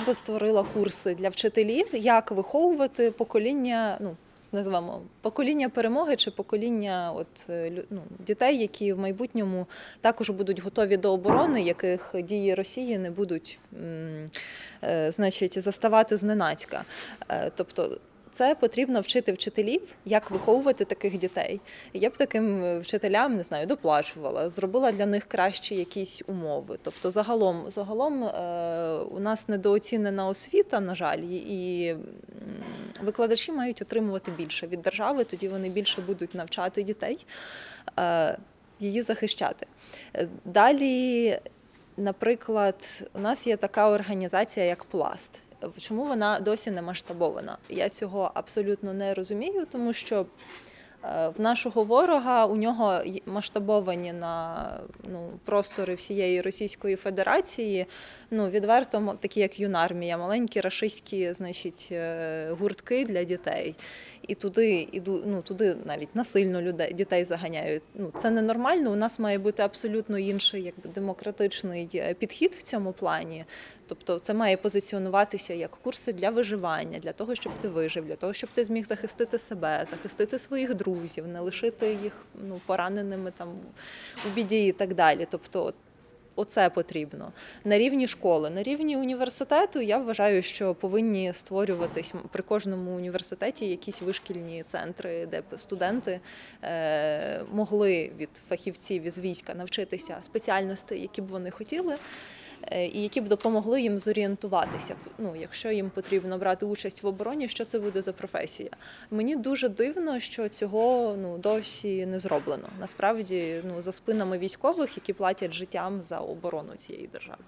би створила курси для вчителів, як виховувати покоління, ну називаємо покоління перемоги чи покоління от е, ну, дітей, які в майбутньому також будуть готові до оборони, яких дії Росії не будуть, е, значить, заставати зненацька. Е, Тобто. Це потрібно вчити вчителів, як виховувати таких дітей. Я б таким вчителям не знаю, доплачувала, зробила для них кращі якісь умови. Тобто, загалом, загалом е, у нас недооцінена освіта, на жаль, і- і викладачі мають отримувати більше від держави, тоді вони більше будуть навчати дітей, е, її захищати. Е, Далі, наприклад, у нас є така організація, як Пласт. Чому вона досі не масштабована? Я цього абсолютно не розумію, тому що в нашого ворога у нього масштабовані на ну, простори всієї Російської Федерації. Ну, відверто такі, як юнармія, маленькі рашистські, значить, е, гуртки для дітей. І туди іду, ну туди навіть насильно людей дітей заганяють. Ну це ненормально. У нас має бути абсолютно інший, якби демократичний е, підхід в цьому плані. Тобто, це має позиціонуватися як курси для виживання, для того, щоб ти вижив, для того, щоб ти зміг захистити себе, захистити своїх друзів, не лишити їх ну пораненими там у біді і так далі. Тобто, Оце потрібно на рівні школи, на рівні університету. Я вважаю, що повинні створюватись при кожному університеті якісь вишкільні центри, де б студенти е, могли від фахівців із війська навчитися спеціальностей, які б вони хотіли. Е, І які б допомогли їм зорієнтуватися, ну якщо їм потрібно брати участь в обороні, що це буде за професія? Мені дуже дивно, що цього ну досі не зроблено. Насправді, ну за спинами військових, які платять життям за оборону цієї держави.